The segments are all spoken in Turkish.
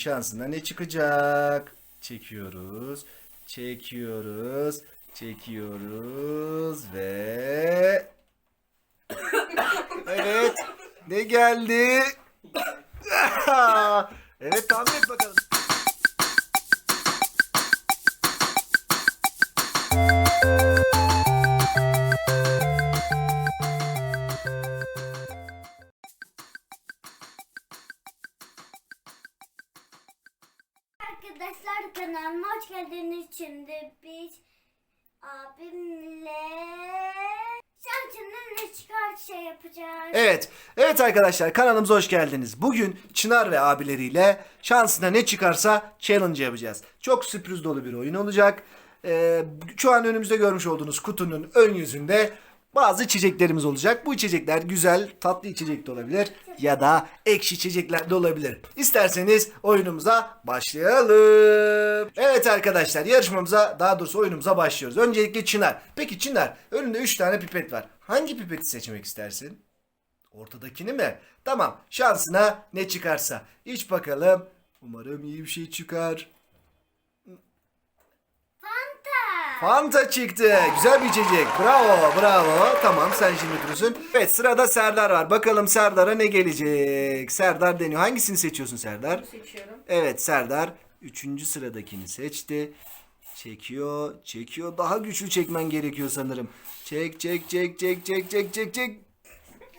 Şansına ne çıkacak? Çekiyoruz. Çekiyoruz. Çekiyoruz ve Evet. Ne geldi? evet tahmin et bakalım. Arkadaşlar kanalıma hoş geldiniz. Şimdi biz abimle şansının ne çıkar şey yapacağız. Evet. Evet arkadaşlar kanalımıza hoş geldiniz. Bugün Çınar ve abileriyle şansına ne çıkarsa challenge yapacağız. Çok sürpriz dolu bir oyun olacak. Ee, şu an önümüzde görmüş olduğunuz kutunun ön yüzünde bazı içeceklerimiz olacak. Bu içecekler güzel, tatlı içecek de olabilir ya da ekşi içecekler de olabilir. İsterseniz oyunumuza başlayalım. Evet arkadaşlar yarışmamıza daha doğrusu oyunumuza başlıyoruz. Öncelikle Çınar. Peki Çınar önünde 3 tane pipet var. Hangi pipeti seçmek istersin? Ortadakini mi? Tamam. Şansına ne çıkarsa. İç bakalım. Umarım iyi bir şey çıkar. Fanta. Çıktı. Güzel bir içecek. Bravo, bravo. Tamam sen şimdi durursun. Evet sırada Serdar var. Bakalım Serdar'a ne gelecek? Serdar deniyor. Hangisini seçiyorsun Serdar? seçiyorum. Evet Serdar üçüncü sıradakini seçti. Çekiyor, çekiyor. Daha güçlü çekmen gerekiyor sanırım. Çek, çek, çek, çek, çek, çek, çek, çek.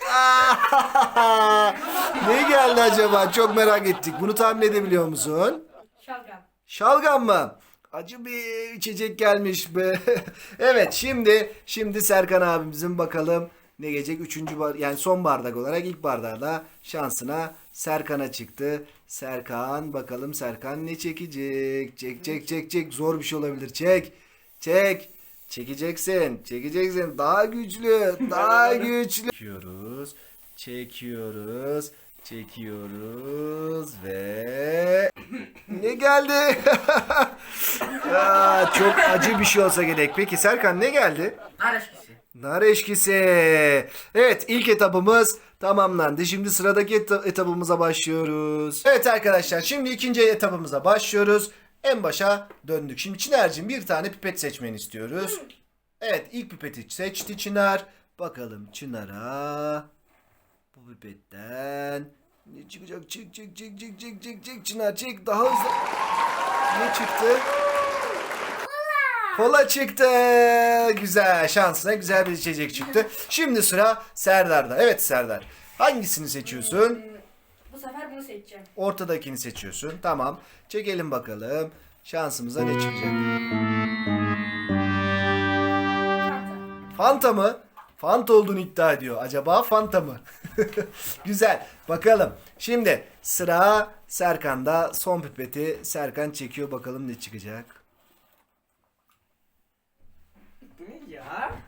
Ne geldi acaba? Çok merak ettik. Bunu tahmin edebiliyor musun? Şalgam. Şalgam mı? Acı bir içecek gelmiş be. evet şimdi şimdi Serkan abimizin bakalım ne gelecek? Üçüncü bar yani son bardak olarak ilk bardağda şansına Serkan'a çıktı. Serkan bakalım Serkan ne çekecek? Çek çek çek çek zor bir şey olabilir. Çek. Çek. Çekeceksin. Çekeceksin. Daha güçlü. Daha güçlü. Çekiyoruz. Çekiyoruz. Çekiyoruz ve ne geldi? Aa, çok acı bir şey olsa gerek. Peki Serkan ne geldi? Nar eşkisi. Nar eşkisi. Evet ilk etapımız tamamlandı. Şimdi sıradaki eta- etapımıza başlıyoruz. Evet arkadaşlar şimdi ikinci etapımıza başlıyoruz. En başa döndük. Şimdi Çınar'cığım bir tane pipet seçmeni istiyoruz. Evet ilk pipeti seçti Çınar. Bakalım Çınar'a bu pipetten ne çıkacak? Çık çık çık çık çık çık çık Çınar çık daha hızlı. Ne çıktı? Kola çıktı. Güzel. Şansına güzel bir içecek çıktı. Şimdi sıra Serdar'da. Evet Serdar. Hangisini seçiyorsun? Hmm, Bu sefer bunu seçeceğim. Ortadakini seçiyorsun. Tamam. Çekelim bakalım. Şansımıza ne çıkacak? Fanta. Fanta mı? Fanta olduğunu iddia ediyor. Acaba Fanta mı? Güzel. Bakalım. Şimdi sıra Serkan'da. Son pipeti Serkan çekiyor. Bakalım ne çıkacak? Bu ne ya?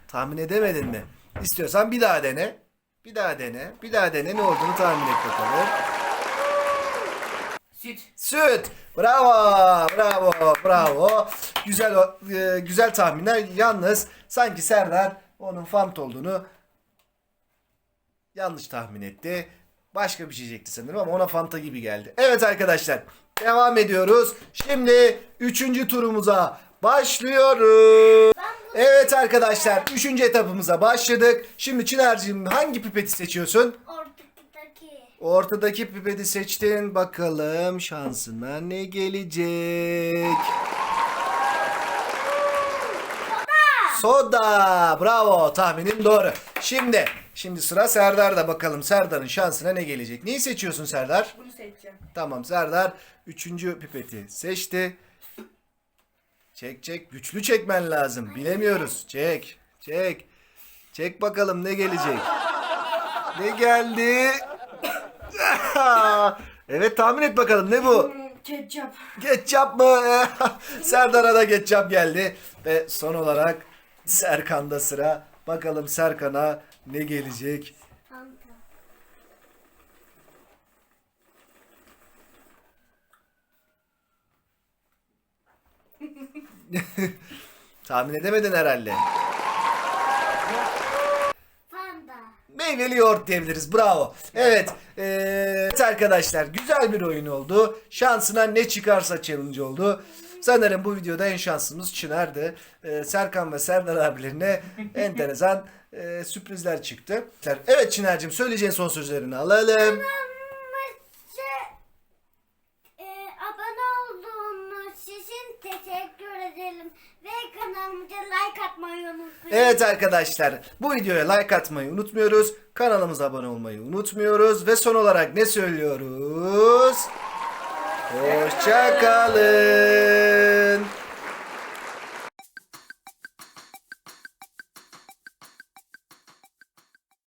Tahmin edemedin mi? İstiyorsan bir daha dene. Bir daha dene. Bir daha dene. Ne olduğunu tahmin et bakalım. Süt. Süt. Bravo. Bravo. Bravo. Güzel e, güzel tahminler. Yalnız sanki Serdar onun Fanta olduğunu yanlış tahmin etti. Başka bir içecekti sanırım ama ona Fanta gibi geldi. Evet arkadaşlar. Devam ediyoruz. Şimdi üçüncü turumuza başlıyoruz. Evet arkadaşlar. Üçüncü etapımıza başladık. Şimdi Çınar'cığım hangi pipeti seçiyorsun? Ortadaki. Ortadaki pipeti seçtin. Bakalım şansına ne gelecek? Soda. Bravo. Tahminim doğru. Şimdi şimdi sıra Serdar'da bakalım Serdar'ın şansına ne gelecek? Neyi seçiyorsun Serdar? Bunu seçeceğim. Tamam Serdar üçüncü pipeti seçti. Çek çek güçlü çekmen lazım. Bilemiyoruz. Çek çek. Çek bakalım ne gelecek. Ne geldi? evet tahmin et bakalım ne bu? Ketçap. Ketçap mı? Serdar'a da ketçap geldi. Ve son olarak Serkan'da sıra. Bakalım Serkan'a ne gelecek? Fanta. Tahmin edemedin herhalde. Meyveli yoğurt diyebiliriz. Bravo. Evet. Ee, evet arkadaşlar güzel bir oyun oldu. Şansına ne çıkarsa challenge oldu. Sanırım bu videoda en şanslımız Çınar'dı. Ee, Serkan ve Serdar abilerine enteresan e, sürprizler çıktı. Evet Çınar'cığım söyleyeceğin son sözlerini alalım. Kanalımıza e, abone olduğunuz için teşekkür edelim. Ve kanalımıza like atmayı unutmayın. Evet arkadaşlar bu videoya like atmayı unutmuyoruz. Kanalımıza abone olmayı unutmuyoruz. Ve son olarak ne söylüyoruz? Hoşçakalın.